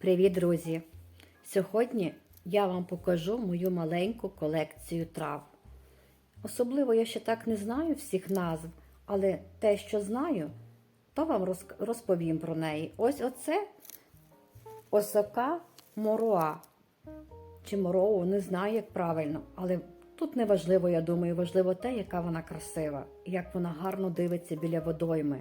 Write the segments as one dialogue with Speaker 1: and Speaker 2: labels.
Speaker 1: Привіт, друзі! Сьогодні я вам покажу мою маленьку колекцію трав. Особливо я ще так не знаю всіх назв, але те, що знаю, то вам розповім про неї. Ось оце осока моруа. Чи мороу, не знаю, як правильно, але тут не важливо, я думаю, важливо те, яка вона красива, як вона гарно дивиться біля водойми.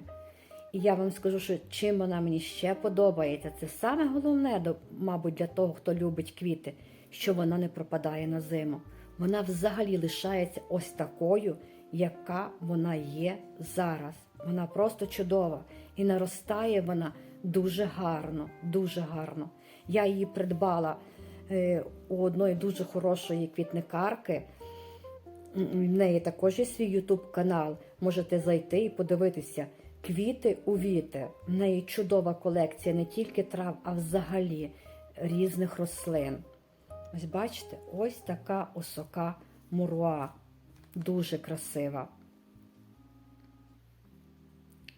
Speaker 1: І я вам скажу, що чим вона мені ще подобається, це саме головне, мабуть, для того, хто любить квіти, що вона не пропадає на зиму. Вона взагалі лишається ось такою, яка вона є зараз. Вона просто чудова. І наростає вона дуже гарно, дуже гарно. Я її придбала е, у одної дуже хорошої квітникарки. В неї також є свій YouTube канал. Можете зайти і подивитися. Квіти у віти. В неї чудова колекція не тільки трав, а взагалі різних рослин. Ось бачите, ось така осока муруа. Дуже красива.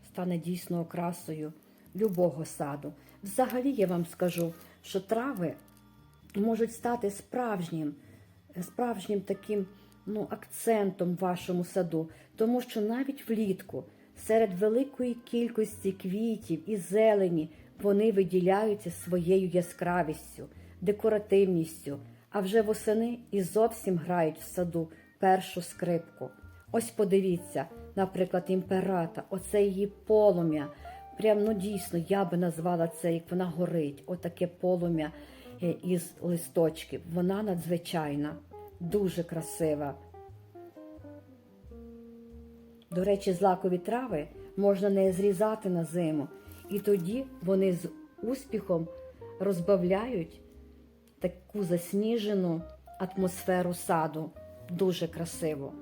Speaker 1: Стане дійсно окрасою любого саду. Взагалі я вам скажу, що трави можуть стати справжнім, справжнім таким ну, акцентом в вашому саду, тому що навіть влітку серед великої кількості квітів і зелені вони виділяються своєю яскравістю, декоративністю, а вже восени і зовсім грають в саду першу скрипку. Ось подивіться, наприклад, імперата, оце її полум'я. Прям ну дійсно я би назвала це, як вона горить, отаке полум'я е, із листочків. Вона надзвичайна, дуже красива. До речі, злакові трави можна не зрізати на зиму, і тоді вони з успіхом розбавляють таку засніжену атмосферу саду. Дуже красиво.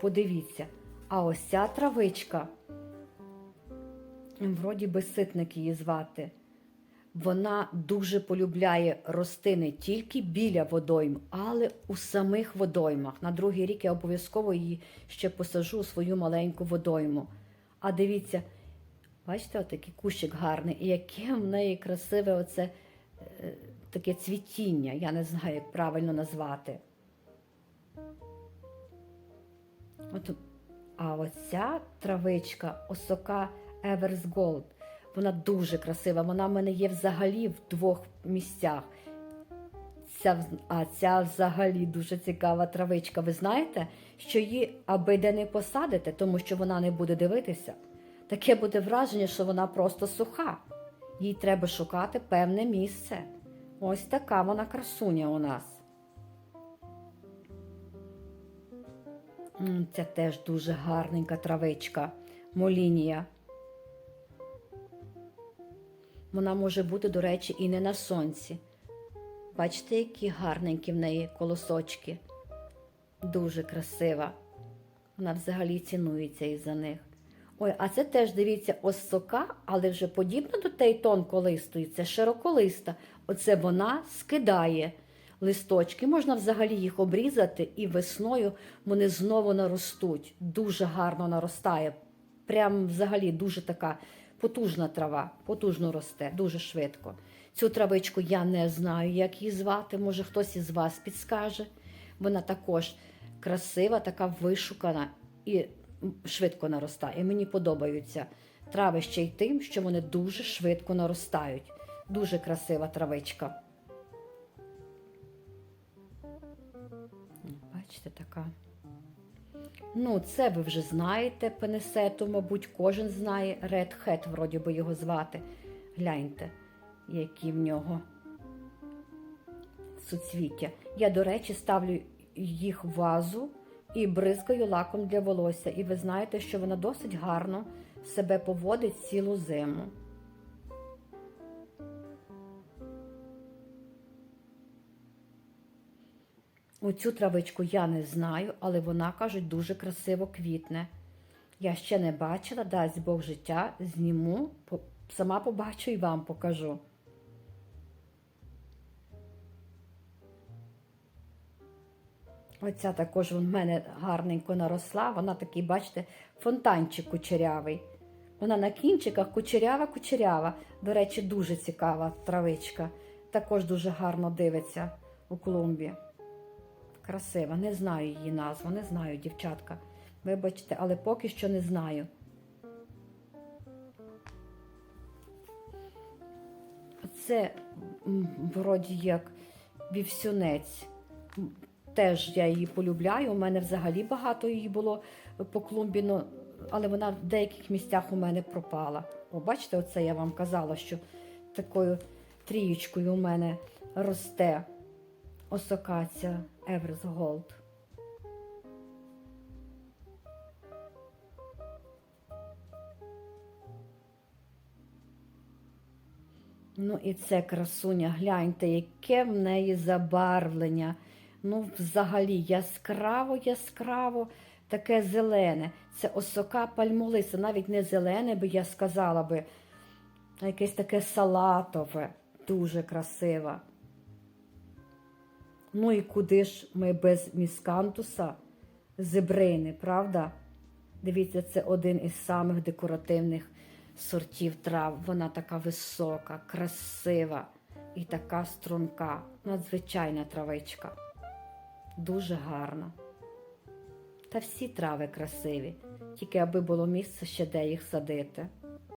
Speaker 1: Подивіться, а ось ця травичка, вроді би ситник її звати, вона дуже полюбляє рости не тільки біля водойм, але у самих водоймах. На другий рік я обов'язково її ще посажу у свою маленьку водойму. А дивіться, бачите, отакий кущик гарний, і яке в неї красиве оце е, таке цвітіння. Я не знаю, як правильно назвати. От, а оця травичка, осока Ever's Gold, вона дуже красива. Вона в мене є взагалі в двох місцях. Ця, а ця взагалі дуже цікава травичка. Ви знаєте, що її аби де не посадите, тому що вона не буде дивитися. Таке буде враження, що вона просто суха. Їй треба шукати певне місце. Ось така вона красуня у нас. Це теж дуже гарненька травичка. Молінія. Вона може бути, до речі, і не на сонці. Бачите, які гарненькі в неї колосочки. Дуже красива. Вона взагалі цінується із-за них. Ой, а це теж, дивіться, осока, але вже подібна до тієї тонколистої, це широколиста. Оце вона скидає листочки. Можна взагалі їх обрізати, і весною вони знову наростуть. Дуже гарно наростає. Прям взагалі дуже така потужна трава, потужно росте, дуже швидко. Цю травичку я не знаю, як її звати. Може, хтось із вас підскаже. Вона також красива, така вишукана і швидко наростає. Мені подобаються трави ще й тим, що вони дуже швидко наростають. Дуже красива травичка. Бачите, така. Ну, це ви вже знаєте, пенесету, мабуть, кожен знає. Red Hat, вроді би його звати. Гляньте, які в нього суцвіття. Я, до речі, ставлю їх в вазу і бризкаю лаком для волосся. І ви знаєте, що вона досить гарно себе поводить цілу зиму. Оцю травичку я не знаю, але вона, кажуть, дуже красиво квітне. Я ще не бачила, дасть Бог життя, зніму, сама побачу і вам покажу. Оця також в мене гарненько наросла. Вона такий, бачите, фонтанчик кучерявий. Вона на кінчиках кучерява-кучерява. До речі, дуже цікава травичка. Також дуже гарно дивиться у клумбі. Красива. Не знаю її назву, не знаю, дівчатка. Вибачте, але поки що не знаю. Це вроді як вівсюнець. Теж я її полюбляю. У мене взагалі багато її було по клумбі, ну, але вона в деяких місцях у мене пропала. О, оце я вам казала, що такою трієчкою у мене росте осокація Everest Gold. Ну і це красуня, гляньте, яке в неї забарвлення. Ну, взагалі, яскраво, яскраво, таке зелене. Це осока пальмолиса, навіть не зелене, би я сказала би, а якесь таке салатове, дуже красиве. Ну і куди ж ми без міскантуса, зебрини, правда? Дивіться, це один із самих декоративних сортів трав. Вона така висока, красива і така струнка. Надзвичайна травичка. Дуже гарна. Та всі трави красиві, тільки аби було місце ще де їх садити.